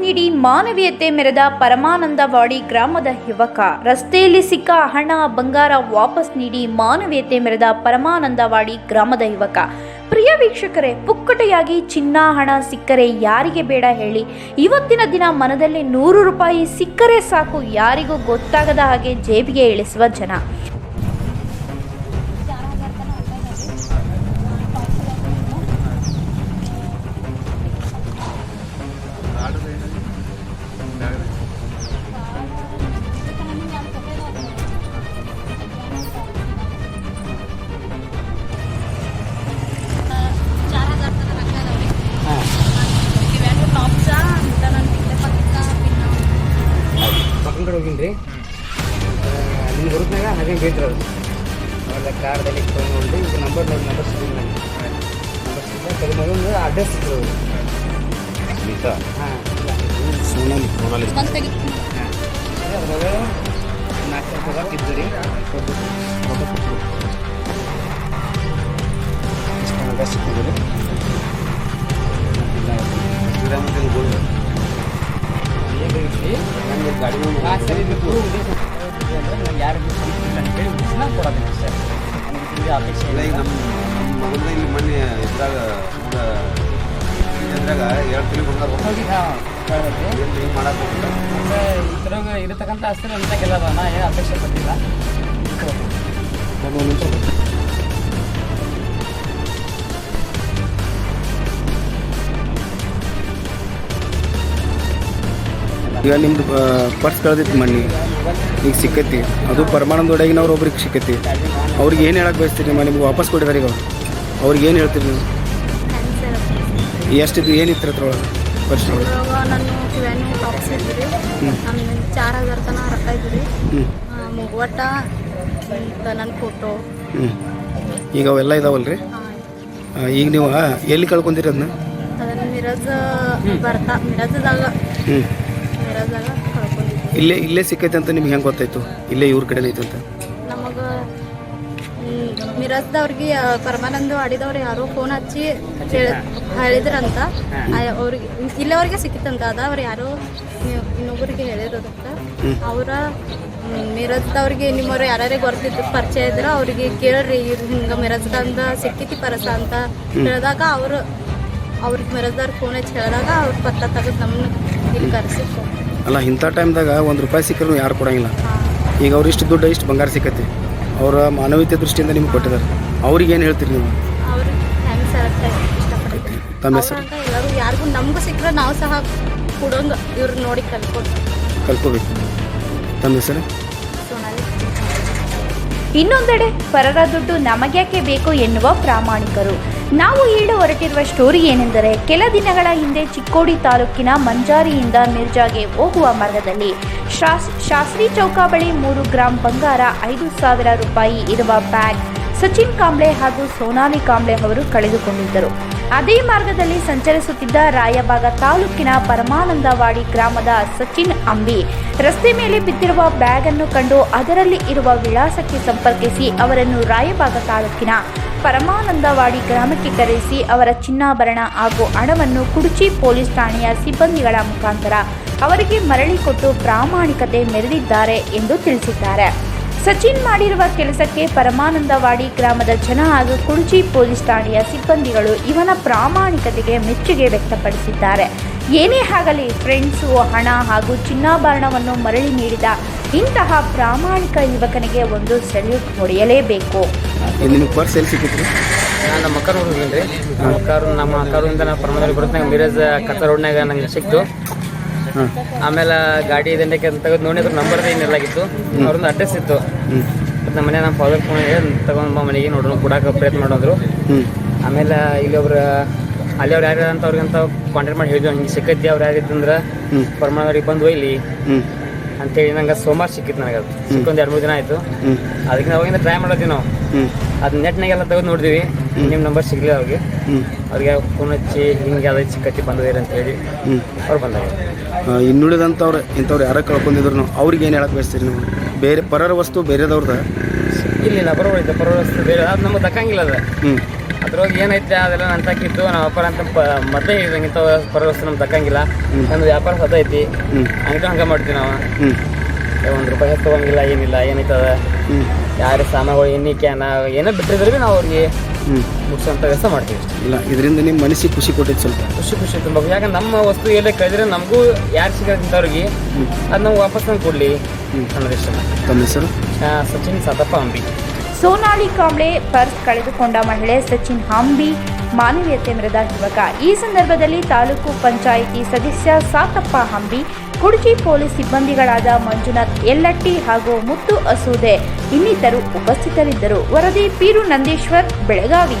ನೀಡಿ ಮಾನವೀಯತೆ ಮೆರೆದ ಪರಮಾನಂದವಾಡಿ ಗ್ರಾಮದ ಯುವಕ. ರಸ್ತೆಯಲ್ಲಿ ಸಿಕ್ಕ ಹಣ ಬಂಗಾರ ವಾಪಸ್ ನೀಡಿ ಮಾನವೀಯತೆ ಮೆರೆದ ಪರಮಾನಂದವಾಡಿ ಗ್ರಾಮದ ಯುವಕ. ಪ್ರಿಯ ವೀಕ್ಷಕರೇ, ಪುಕ್ಕಟೆಯಾಗಿ ಚಿನ್ನ ಹಣ ಸಿಕ್ಕರೆ ಯಾರಿಗೆ ಬೇಡ ಹೇಳಿ. ಇವತ್ತಿನ ದಿನ ಮನದಲ್ಲಿ ನೂರು ರೂಪಾಯಿ ಸಿಕ್ಕರೆ ಸಾಕು ಯಾರಿಗೂ ಗೊತ್ತಾಗದ ಹಾಗೆ ಜೇಬಿಗೆ ಇಳಿಸುವ ಜನ. ಪಕ್ಕದ ಕಡೆ ಹೋಗಿನಿ ರೀ ನಿಮ್ಮ ಬರುತ್ನಾಗ ಹಾಗೆ ಬೇಡ್ರಿ ಅದು ಅವಾಗ ಕಾರ್ದಲ್ಲಿ ತೊಗೊಂಡು ಈಗ ನಂಬರ್ ನೋಡಿ ನಂಬರ್ ಸಿಗಿಲ್ಲ ನನಗೆ ನಂಬರ್ ಸಿಕ್ಕ ಕಡಿಮೆ ಮಗಂದು ಅಡ್ರೆಸ್ ಸಿಕ್ಕರು ಹಾಂ. ಸೋನಾಲಿ ಸೋನಾಲಿ ಬಂದು ತೆಗಿತೀನಿ ಅದ್ರಾಗ ನಾಲ್ಕು ಸಾವಿರ ಪಗಾರ ಇದ್ದು ರೀ ಸಿಕ್ಕಿದ್ರು ನನಗೆ ಗಾಡಿ ಸರಿ ಬೇಕು ಯಾರು ಅಂತೇಳಿ ಉಳಿಸ್ನ ಕೊಡೋದಿಲ್ಲ ಸರ್ ನನಗೆ ತುಂಬ ಅಪೇಕ್ಷೆ ಇಲ್ಲ ಈಗ ಇಲ್ಲ ನಮ್ಮ ನಮ್ಮ ಮಗನ ಇಲ್ಲಿ ಮೊನ್ನೆ ಇದ್ರಾಗ ಇದ್ರಾಗ ಎರಡು ತಿಳಿ ಬಂಗಾರ ಹೋಗಿ ಹಾಂ ಏನು ಮಾಡಕ್ಕೆ ಹೋಗಿಲ್ಲ ಇದ್ರಾಗ ಇರತಕ್ಕಂಥ ಆಸ್ತಿ ನಮ್ದಾಗೆಲ್ಲ ನಾ ಏನು ಅಪೇಕ್ಷೆ ಪಟ್ಟಿಲ್ಲ ಒಂದು ನಿಮಿಷ ಈಗ ನಿಮ್ದು ಪರ್ಸ್ ಕಳೆದಿತ್ತು ಮಣ್ಣಿ ಈಗ ಸಿಕ್ಕೈತಿ. ಅದು ಪರಮಾನಂದ ಒಡಗಿನವ್ರು ಒಬ್ರಿಗೆ ಸಿಕ್ಕೈತಿ. ಅವ್ರಿಗೆ ಏನು ಹೇಳಕ್ಕೆ ಬಯಸ್ತೀರಿ ನಿಮ್ಮ ನಿಮ್ಗೆ ವಾಪಸ್ ಕೊಟ್ಟಿದ್ದಾರೆ ಈಗ ಅವ್ರು. ಅವ್ರಿಗೆ ಏನು ಹೇಳ್ತೀರಿ ನೀವು? ಎಷ್ಟಿದ್ದು ಏನಿತ್ತು ಅದ್ರೊಳಗೆ ಪರ್ಸ್ ಒಳಗೆ? ಚಾರ್ ಹಜಾರ್ ತನ ರೊಕ್ಕ ಇದ್ರಿ ನನ್ನ ಫೋಟೋ ಈಗ ಅವೆಲ್ಲ ಇದಾವಲ್ಲ ರೀ ಈಗ ನೀವು ಎಲ್ಲಿ ಕಳ್ಕೊಂಡಿರೋದನ್ನ ಮಿರಜ್ ಬರ್ತಾ ಮಿರಜದಾಗ. ಇಲ್ಲೇ ಇಲ್ಲೇ ಸಿಕ್ಕೈತೆ ಅಂತ ನಿಮ್ಗೆ ಹೆಂಗೆ ಗೊತ್ತಾಯ್ತು? ಇಲ್ಲೇ ಇವ್ರ ಕಡೆ ಐತೆ ಅಂತ? ನಮಗೆ ಮಿರಾಜ್ದವ್ರಿಗೆ ಪರಮಾನಂದ ಆಡಿದವ್ರು ಯಾರೋ ಫೋನ್ ಹಚ್ಚಿ ಹೇಳ ಹೇಳಿದ್ರಂತ. ಆ- ಅವ್ರಿಗೆ ಇಲ್ಲವ್ರಿಗೆ ಸಿಕ್ಕಿತ್ತಂತ. ಅದ ಅವ್ರು ಯಾರೋ ಇನ್ನು- ಹೇಳಿರೋದಂತ. ಅವರ ಮಿರಾಜ್ದವ್ರಿಗೆ ನಿಮ್ಮವ್ರು ಯಾರ್ಯಾರಿಗೆ ಗೊತ್ತಿದ್ದು ಪರಿಚಯ ಇದ್ರೆ ಅವ್ರಿಗೆ ಕೇಳ್ರಿ ಇವ್ರು ಹಿಂಗೆ ಮಿರಾಜ್ದಂದ ಸಿಕ್ಕಿತಿ ಪರಸ ಅಂತ ಹೇಳಿದಾಗ ಅವರು ಅವ್ರಿಗೆ ಮಿರಾಜ್ದವ್ರಿಗೆ ಫೋನ್ ಹಚ್ಚಿ ಹೇಳಿದಾಗ ಅವ್ರ ಪತ್ತ ತೆಗೆದು ನಮ್ಮನ್ನ ಇಲ್ಲಿ ಕರೆಸಿ ಅಲ್ಲ ಇಂಥ ಟೈಮ್ದಾಗ ಒಂದು ರೂಪಾಯಿ ಸಿಕ್ಕರೂ ಯಾರು ಕೊಡಂಗಿಲ್ಲ. ಈಗ ಅವ್ರು ಇಷ್ಟು ದುಡ್ಡು ಇಷ್ಟು ಬಂಗಾರ ಸಿಕ್ಕತ್ತೆ ಅವರ ಮಾನವೀಯತೆ ದೃಷ್ಟಿಯಿಂದ ನಿಮ್ಗೆ ಕೊಟ್ಟಿದ್ದಾರೆ ಅವ್ರಿಗೆ ಏನು ಹೇಳ್ತೀರಿ ನೀವು? ತಮ್ಮ ಹೆಸರು? ಎಲ್ಲರೂ ಯಾರಿಗೂ ನಮಗೂ ಸಿಕ್ಕರೆ ನಾವು ಸಹ ಕೊಡೋಂಗ ಇವ್ರು ನೋಡಿ ಕಲ್ಕೊಂಡು ಕಲ್ಕೋಬೇಕು ತಮ್ಮ ಹೆಸರು? ಇನ್ನೊಂದೆಡೆ ಪರರ ದುಡ್ಡು ನಮಗ್ಯಾಕೆ ಬೇಕು ಎನ್ನುವ ಪ್ರಾಮಾಣಿಕರು. ನಾವು ಹೇಳ ಹೊರಟಿರುವ ಸ್ಟೋರಿ ಏನೆಂದರೆ, ಕೆಲ ದಿನಗಳ ಹಿಂದೆ ಚಿಕ್ಕೋಡಿ ತಾಲೂಕಿನ ಮಂಜಾರಿಯಿಂದ ಮಿರ್ಜಾಗೆ ಹೋಗುವ ಮಾರ್ಗದಲ್ಲಿ ಶಾಸ್, ಶಾಸ್ತ್ರಿ ಚೌಕ ಬಳಿ ಮೂರು ಗ್ರಾಂ ಬಂಗಾರ, ಐದು ಸಾವಿರ ರೂಪಾಯಿ ಇರುವ ಬ್ಯಾಗ್ ಸಚಿನ್ ಕಾಂಬ್ಳೆ ಹಾಗೂ ಸೋನಾಲಿ ಕಾಂಬ್ಳೆ ಅವರು ಕಳೆದುಕೊಂಡಿದ್ದರು. ಅದೇ ಮಾರ್ಗದಲ್ಲಿ ಸಂಚರಿಸುತ್ತಿದ್ದ ರಾಯಬಾಗ ತಾಲೂಕಿನ ಪರಮಾನಂದವಾಡಿ ಗ್ರಾಮದ ಸಚಿನ್ ಅಂಬಿ ರಸ್ತೆ ಮೇಲೆ ಬಿದ್ದಿರುವ ಬ್ಯಾಗ್ ಅನ್ನು ಕಂಡು ಅದರಲ್ಲಿ ಇರುವ ವಿಳಾಸಕ್ಕೆ ಸಂಪರ್ಕಿಸಿ ಅವರನ್ನು ರಾಯಬಾಗ ತಾಲೂಕಿನ ಪರಮಾನಂದವಾಡಿ ಗ್ರಾಮಕ್ಕೆ ಕರೆಸಿ ಅವರ ಚಿನ್ನಾಭರಣ ಹಾಗೂ ಹಣವನ್ನು ಕುಡುಚಿ ಪೊಲೀಸ್ ಠಾಣೆಯ ಸಿಬ್ಬಂದಿಗಳ ಮುಖಾಂತರ ಅವರಿಗೆ ಮರಳಿ ಕೊಟ್ಟು ಪ್ರಾಮಾಣಿಕತೆ ಮೆರೆದಿದ್ದಾರೆ ಎಂದು ತಿಳಿಸಿದ್ದಾರೆ. ಸಚಿನ್ ಮಾಡಿರುವ ಕೆಲಸಕ್ಕೆ ಪರಮಾನಂದವಾಡಿ ಗ್ರಾಮದ ಜನ ಹಾಗೂ ಕುಡುಚಿ ಪೊಲೀಸ್ ಠಾಣೆಯ ಸಿಬ್ಬಂದಿಗಳು ಇವನ ಪ್ರಾಮಾಣಿಕತೆಗೆ ಮೆಚ್ಚುಗೆ ವ್ಯಕ್ತಪಡಿಸಿದ್ದಾರೆ. ಏನೇ ಆಗಲಿ ಫ್ರೆಂಡ್ಸು ಹಣ ಹಾಗೂ ಚಿನ್ನಾಭರಣವನ್ನು ಮರಳಿ ನೀಡಿದ ಇಂತಹ ಪ್ರಾಮಾಣಿಕ ಯುವಕನಿಗೆ ಒಂದು ಸೆಲ್ಯೂಟ್ ಹೊಡೆಯಲೇಬೇಕು. ನಿಮಗೆ ಪರ್ಸ್ ಎಲ್ಲಿ ಸಿಕ್ಕಿತ್ತು? ನಾನು ನಮ್ಮ ಅಕ್ಕಾರ ಹೋಗಿದ್ದೀನಿ ರೀ ನಮ್ಮ ಅಕ್ಕಾರು ನಮ್ಮ ಅಕ್ಕಾರಿಂದ ನಾವು ಪ್ರಮಾಣದಲ್ಲಿ ಬರುತ್ತೆ ಮಿರಜ್ ಕತ್ತ ರೋಡ್ನಾಗ ನಂಗೆ ಸಿಕ್ತು. ಆಮೇಲೆ ಗಾಡಿ ಇದಕ್ಕೆ ತೆಗೆದು ನೋಡಿದ್ರು ನಂಬರ್ ಏನಿಲ್ಲಾಗಿತ್ತು ಅವ್ರದ್ದು ಅಡ್ರೆಸ್ ಇತ್ತು. ನಮ್ಮ ಮನೆ ನಮ್ಮ ಫಾದರ್ ಫೋನ್ ತಗೊಂಡು ಮನೆಗೆ ನೋಡೋಣ ಕೊಡಕ್ಕೆ ಪ್ರಯತ್ನ ಮಾಡಿದ್ರು. ಆಮೇಲೆ ಇಲ್ಲಿ ಒಬ್ರು ಅಲ್ಲಿ ಅವ್ರು ಯಾರು ಅಂತ ಅವ್ರಿಗಂತ ಕಾಂಟ್ಯಾಕ್ಟ್ ಮಾಡಿ ಹೇಳಿದ್ವಿ. ಹಿಂಗೆ ಸಿಕ್ಕೈತಿ ಅವ್ರು ಯಾರಿತ್ತಂದ್ರೆ ಪರಮಾನವ್ರಿಗೆ ಬಂದು ಒಯ್ಲಿ. ಹ್ಞೂ ಅಂತೇಳಿ ನಂಗೆ ಸೋಮವಾರ ಸಿಕ್ಕಿತ್ತು ನನಗೆ ಅದು. ಸಿಕ್ಕೊಂದು ಎರಡು ಮೂರು ದಿನ ಆಯಿತು. ಅದಕ್ಕೆ ನಾವು ಅವಾಗಿಂದ ಟ್ರೈ ಮಾಡೋದ್ವಿ ನಾವು. ಅದು ನೆಟ್ನಾಗೆಲ್ಲ ತೆಗೆದು ನೋಡಿದ್ವಿ. ನಿಮ್ಮ ನಂಬರ್ ಸಿಗಲಿಲ್ಲ ಅವ್ರಿಗೆ. ಅವ್ರಿಗೆ ಫೋನ್ ಹಚ್ಚಿ ಹಿಂಗೆ ಅದೇ ಸಿಕ್ಕತ್ತಿ ಬಂದಿದ್ದೀರಿ ಅಂತ ಹೇಳಿ ಅವ್ರು ಬಂದಾಗ ಇನ್ನುಳಿದಂಥವ್ರು ಇಂಥವ್ರು ಯಾರೋ ಕಳ್ಕೊಂಡಿದ್ರು ಅವ್ರಿಗೆ ಏನು ಹೇಳಕ್ಕೆ ಬಯಸ್ತೀರಿ ನೀವು? ಬೇರೆ ಪರರ ವಸ್ತು ಬೇರೆದವ್ರದ. ಇಲ್ಲ ಇಲ್ಲ ಬರೋಬರಿದ್ದೆ ಬರೋ ಬೇರೆ ಅದು ನಮಗೆ ತಕ್ಕಂಗಿಲ್ಲ ಅದು. ಅದ್ರೊಳಗೆ ಏನೈತೆ ಅದೆಲ್ಲ ನನ್ನ ತಕ್ಕಿತ್ತು ನಾವು ವ್ಯಾಪಾರ ಅಂತ ಮೊದಲೇ ಹೇಳಿದಂಗೆ ಇಂಥ ಪರವಸ್ತು ನಮ್ಗೆ ತಕ್ಕಂಗಿಲ್ಲ ನಮ್ದು ವ್ಯಾಪಾರ ಸದ ಐತಿ. ಹ್ಞೂ ಹಂಗೆ ಹಂಗೆ ಮಾಡ್ತೀವಿ ನಾವು. ಒಂದು ರೂಪಾಯಿ ಹೆಚ್ಚು ತೊಗೊಂಗಿಲ್ಲ ಏನಿಲ್ಲ ಏನೈತದ ಯಾರು ಸಾಮಾನುಗಳು ಎಣ್ಣೆ ಕ್ಯಾನ ಏನೋ ಬಿಟ್ಟಿದ್ರೆ ಭೀ ನಾವು ಅವ್ರಿಗೆ. ಮುಗಿಸೋಂಥ ಕೆಲಸ ಮಾಡ್ತೀವಿ ಇಲ್ಲ ಇದರಿಂದ ನಿಮ್ಮ ಮನಸ್ಸಿಗೆ ಖುಷಿ ಕೊಟ್ಟಿದ್ದು ಸ್ವಲ್ಪ. ಖುಷಿ ಖುಷಿ ತುಂಬ. ಯಾಕಂದ್ರೆ ನಮ್ಮ ವಸ್ತು ಎಲ್ಲೇ ಕಳೆದ್ರೆ ನಮಗೂ ಯಾರು ಸಿಗೋದಿಂಥವ್ರಿಗೆ ಅದು ನಮ್ಗೆ ವಾಪಸ್ ತಂದು ಕೊಡಲಿ ಅನ್ನೋದು ಇಷ್ಟ ತಮ್ಮ ಹೆಸರು? ಆ, ಸಚಿನ್ ಸತಪ್ಪ ಅಂಬಿ. ಸೋನಾಲಿ ಕಾಂಬ್ಳೆ ಪರ್ಸ್ ಕಳೆದುಕೊಂಡ ಮಹಿಳೆ ಸಚಿನ್ ಹಂಬಿ ಮಾನವೀಯತೆ ಮೆರೆದ ಯುವಕ. ಈ ಸಂದರ್ಭದಲ್ಲಿ ತಾಲೂಕು ಪಂಚಾಯಿತಿ ಸದಸ್ಯ ಸಾತಪ್ಪ ಹಂಬಿ ಕುಡ್ಜಿ ಪೊಲೀಸ್ ಸಿಬ್ಬಂದಿಗಳಾದ ಮಂಜುನಾಥ್ ಯಲ್ಲಟ್ಟಿ ಹಾಗೂ ಮುತ್ತು ಅಸೂದೆ ಇನ್ನಿತರು ಉಪಸ್ಥಿತರಿದ್ದರು. ವರದಿ ಪೀರು ನಂದೀಶ್ವರ್ ಬೆಳಗಾವಿ.